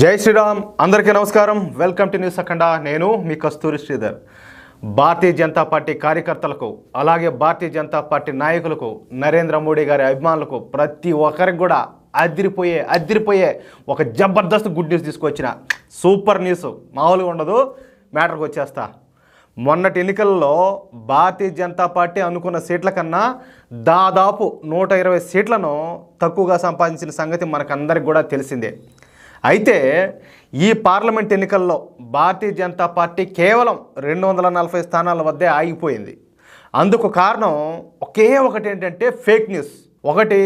జై శ్రీరామ్ అందరికీ నమస్కారం. Welcome to news Akhanda. నేను మీ కస్తూరి శ్రీధర్. భారతీయ జనతా పార్టీ కార్యకర్తలకు అలాగే భారతీయ జనతా పార్టీ నాయకులకు నరేంద్ర మోడీ గారి అభిమానులకు ప్రతి ఒక్కరికి కూడా అదిరిపోయే అదిరిపోయే ఒక జబర్దస్త్ గుడ్ న్యూస్ తీసుకొచ్చిన సూపర్ న్యూస్ మామూలుగా ఉండదు మ్యాటర్కి వచ్చేస్తా. మొన్నటి ఎన్నికల్లో భారతీయ జనతా పార్టీ అనుకున్న సీట్ల కన్నా దాదాపు నూట ఇరవై సీట్లను తక్కువగా సంపాదించిన సంగతి మనకందరికి కూడా తెలిసిందే. అయితే ఈ పార్లమెంట్ ఎన్నికల్లో భారతీయ జనతా పార్టీ కేవలం రెండు వందల నలభై స్థానాల వద్దే ఆగిపోయింది. అందుకు కారణం ఒకే ఒకటి ఏంటంటే ఫేక్ న్యూస్. ఒకటి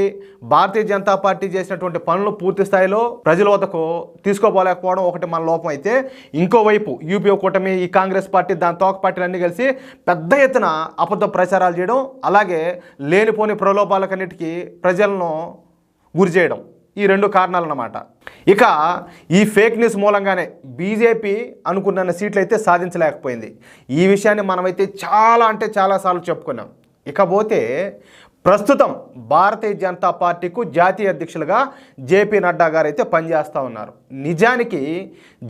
భారతీయ జనతా పార్టీ చేసినటువంటి పనులు పూర్తి స్థాయిలో ప్రజల వద్దకు తీసుకోపోలేకపోవడం ఒకటి మన లోపం అయితే. ఇంకోవైపు యూపీఓ కూటమి ఈ కాంగ్రెస్ పార్టీ దాని తోక పార్టీలన్నీ కలిసి పెద్ద ఎత్తున అబద్ధ ప్రచారాలు చేయడం అలాగే లేనిపోని ప్రలోభాలకన్నిటికీ ప్రజలను గురి చేయడం. ఈ రెండు కారణాలు అన్నమాట ఇక ఈ ఫేక్ న్యూస్ మూలంగానే బీజేపీ అనుకున్న సీట్లు అయితే సాధించలేకపోయింది. ఈ విషయాన్ని మనమైతే చాలా అంటే చాలాసార్లు చెప్పుకున్నాం. ఇకపోతే ప్రస్తుతం భారతీయ జనతా పార్టీకు జాతీయ అధ్యక్షులుగా జేపీ నడ్డా గారు అయితే పనిచేస్తూ ఉన్నారు. నిజానికి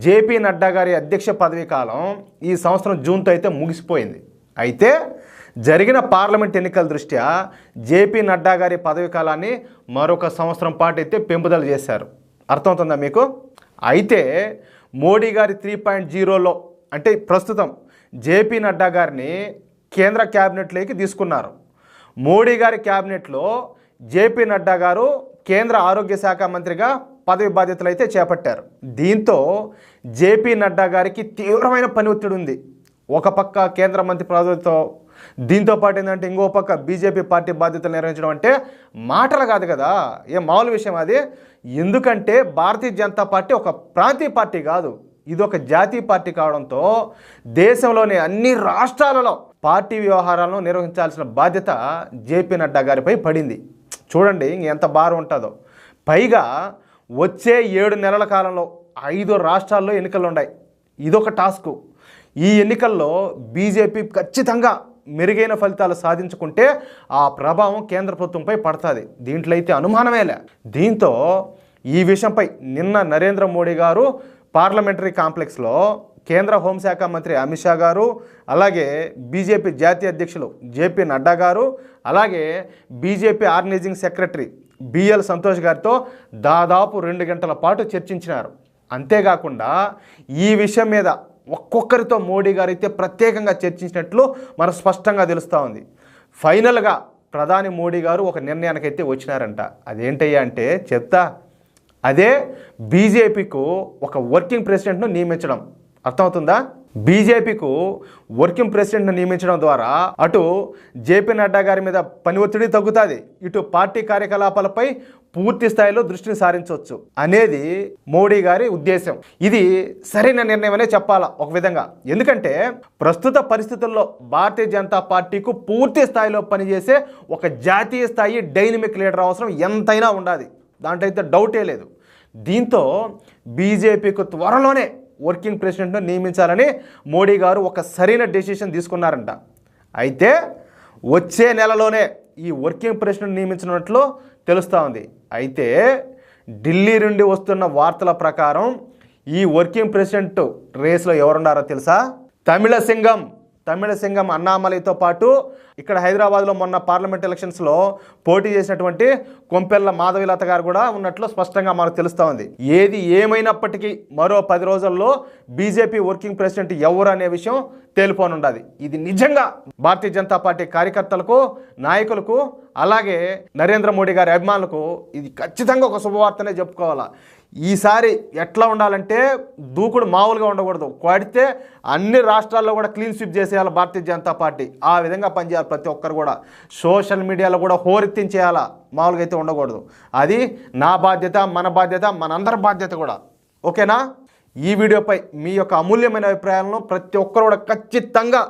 జేపీ నడ్డా గారి అధ్యక్ష పదవీ కాలం ఈ సంవత్సరం జూన్తో అయితే ముగిసిపోయింది. అయితే జరిగిన పార్లమెంట్ ఎన్నికల దృష్ట్యా జేపీ నడ్డా గారి పదవీ కాలాన్ని మరొక సంవత్సరం పాటు అయితే పెంపుదల చేశారు. అర్థమవుతుందా మీకు? అయితే మోడీ గారి త్రీ పాయింట్ జీరోలో అంటే ప్రస్తుతం జేపీ నడ్డా గారిని కేంద్ర క్యాబినెట్లోకి తీసుకున్నారు. మోడీ గారి క్యాబినెట్లో జేపీ నడ్డా గారు కేంద్ర ఆరోగ్య శాఖ మంత్రిగా పదవి బాధ్యతలు అయితే చేపట్టారు. దీంతో జేపీ నడ్డా గారికి తీవ్రమైన పని ఒత్తిడి ఉంది. ఒక పక్క కేంద్ర మంత్రి పదవితో దీంతో పాటు ఏంటంటే ఇంకో పక్క బీజేపీ పార్టీ బాధ్యతలు నిర్వహించడం అంటే మాటలు కాదు కదా. ఏ మామూలు విషయం అది. ఎందుకంటే భారతీయ జనతా పార్టీ ఒక ప్రాంతీయ పార్టీ కాదు. ఇది ఒక జాతీయ పార్టీ కావడంతో దేశంలోని అన్ని రాష్ట్రాలలో పార్టీ వ్యవహారాలను నిర్వహించాల్సిన బాధ్యత జేపీ నడ్డా గారిపై పడింది. చూడండి ఇంక ఎంత భారం ఉంటుందో. పైగా వచ్చే ఏడు నెలల కాలంలో ఐదు రాష్ట్రాల్లో ఎన్నికలు ఉన్నాయి. ఇదొక టాస్క్. ఈ ఎన్నికల్లో బీజేపీ ఖచ్చితంగా మెరుగైన ఫలితాలు సాధించుకుంటే ఆ ప్రభావం కేంద్ర ప్రభుత్వంపై పడుతుంది. దీంట్లో అయితే అనుమానమేలే. దీంతో ఈ విషయంపై నిన్న నరేంద్ర మోడీ గారు పార్లమెంటరీ కాంప్లెక్స్లో కేంద్ర హోంశాఖ మంత్రి అమిత్ షా గారు అలాగే బీజేపీ జాతీయ అధ్యక్షులు జేపీ నడ్డా గారు అలాగే BJP organising secretary BL Santosh గారితో దాదాపు రెండు గంటల పాటు చర్చించినారు. అంతేకాకుండా ఈ విషయం మీద ఒక్కొక్కరితో మోడీ గారు అయితే ప్రత్యేకంగా చర్చించినట్లు మనకు స్పష్టంగా తెలుస్తూ ఉంది. ఫైనల్గా ప్రధాని మోడీ గారు ఒక నిర్ణయానికైతే వచ్చినారంట. అదేంటయ్యా అంటే చెప్తా. అదే బీజేపీకు ఒక వర్కింగ్ ప్రెసిడెంట్ను నియమించడం. అర్థమవుతుందా? బీజేపీకు వర్కింగ్ ప్రెసిడెంట్ను నియమించడం ద్వారా అటు జేపీ నడ్డా గారి మీద పని ఒత్తిడి తగ్గుతుంది. ఇటు పార్టీ కార్యకలాపాలపై పూర్తి స్థాయిలో దృష్టిని సారించవచ్చు అనేది మోడీ గారి ఉద్దేశం. ఇది సరైన నిర్ణయం అనే చెప్పాలా ఒక విధంగా? ఎందుకంటే ప్రస్తుత పరిస్థితుల్లో భారతీయ జనతా పార్టీకు పూర్తి స్థాయిలో పనిచేసే ఒక జాతీయ స్థాయి డైనమిక్ లీడర్ అవసరం ఎంతైనా ఉండాలి. దాంట్లో అయితే డౌటే లేదు. దీంతో బీజేపీకు త్వరలోనే వర్కింగ్ ప్రెసిడెంట్ను నియమించాలని మోడీ గారు ఒక సరైన డెసిషన్ తీసుకున్నారంట. అయితే వచ్చే నెలలోనే ఈ వర్కింగ్ ప్రెసిడెంట్ నియమించినట్లు తెలుస్తూ ఉంది. అయితే ఢిల్లీ నుండి వస్తున్న వార్తల ప్రకారం ఈ వర్కింగ్ ప్రెసిడెంట్ రేస్లో ఎవరున్నారో తెలుసా? తమిళ తమిళసింగం అన్నామలైతో పాటు ఇక్కడ హైదరాబాద్లో మొన్న పార్లమెంట్ ఎలక్షన్స్లో పోటీ చేసినటువంటి కొంపెల్ల మాధవిలత గారు కూడా ఉన్నట్లు స్పష్టంగా మనకు తెలుస్తూ ఉంది. ఏది ఏమైనప్పటికీ మరో పది రోజుల్లో బీజేపీ వర్కింగ్ ప్రెసిడెంట్ ఎవరు అనే విషయం తేలిపోనుండదు. ఇది నిజంగా భారతీయ జనతా పార్టీ కార్యకర్తలకు నాయకులకు అలాగే నరేంద్ర మోడీ గారి అభిమానులకు ఇది ఖచ్చితంగా ఒక శుభవార్తనే చెప్పుకోవాలా. ఈసారి ఎట్లా ఉండాలంటే దూకుడు మామూలుగా ఉండకూడదు. కొడితే అన్ని రాష్ట్రాల్లో కూడా క్లీన్ స్వీప్ చేసేయాలి భారతీయ జనతా పార్టీ. ఆ విధంగా పనిచేయాలి ప్రతి ఒక్కరు కూడా. సోషల్ మీడియాలో కూడా హోరెత్తించేయాలా? మామూలుగా అయితే ఉండకూడదు. అది నా బాధ్యత మన బాధ్యత మనందరి బాధ్యత కూడా. ఓకేనా? ఈ వీడియోపై మీ యొక్క అమూల్యమైన అభిప్రాయాలను ప్రతి ఒక్కరు కూడా ఖచ్చితంగా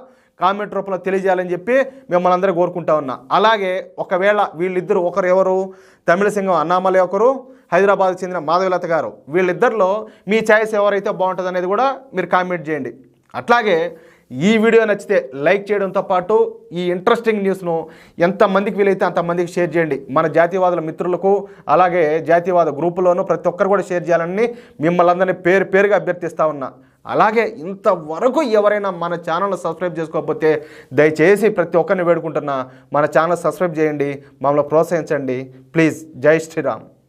కామెంట్ రూపంలో తెలియజేయాలని చెప్పి మిమ్మల్ని అందరూ కోరుకుంటా ఉన్నా. అలాగే ఒకవేళ వీళ్ళిద్దరు ఒకరు ఎవరు? తమిళ సింగం అన్నామలై ఒకరు హైదరాబాద్కి చెందిన మాధవలత గారు. వీళ్ళిద్దరిలో మీ ఛాయిస్ ఎవరైతే బాగుంటుంది అనేది కూడా మీరు కామెంట్ చేయండి. అట్లాగే ఈ వీడియో నచ్చితే లైక్ చేయడంతో పాటు ఈ ఇంట్రెస్టింగ్ న్యూస్ను ఎంతమందికి వీలైతే అంతమందికి షేర్ చేయండి. మన జాతీయవాదుల మిత్రులకు అలాగే జాతీయవాద గ్రూపులోనూ ప్రతి ఒక్కరు కూడా షేర్ చేయాలని మిమ్మల్ని అందరినీ పేరు పేరుగా అభ్యర్థిస్తా ఉన్నా. అలాగే ఇంతవరకు ఎవరైనా మన ఛానల్ సబ్స్క్రైబ్ చేసుకోకపోతే దయచేసి ప్రతి ఒక్కరిని వేడుకుంటున్నా. మన ఛానల్ సబ్స్క్రైబ్ చేయండి. మమ్మల్ని ప్రోత్సహించండి. ప్లీజ్ జై శ్రీరామ్.